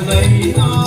lay on.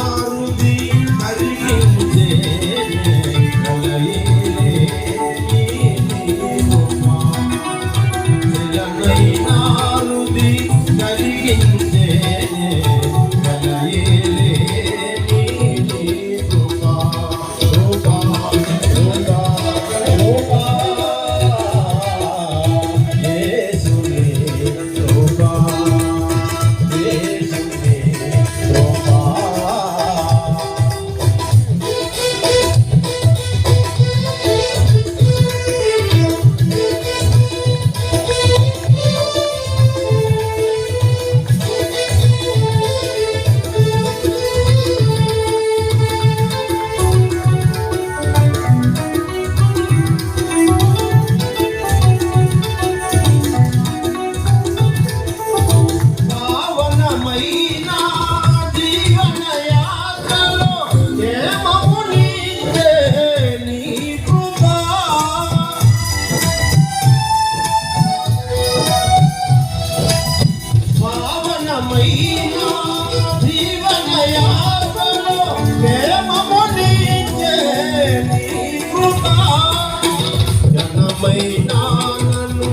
ఇకమైనా నన్ను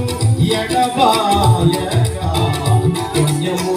ఎడబాయగా పుణ్యము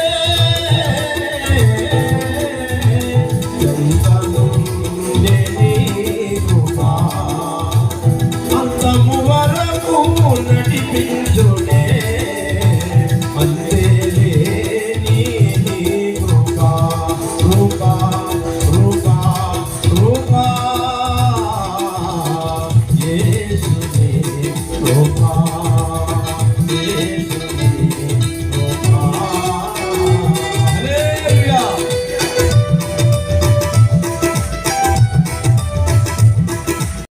啊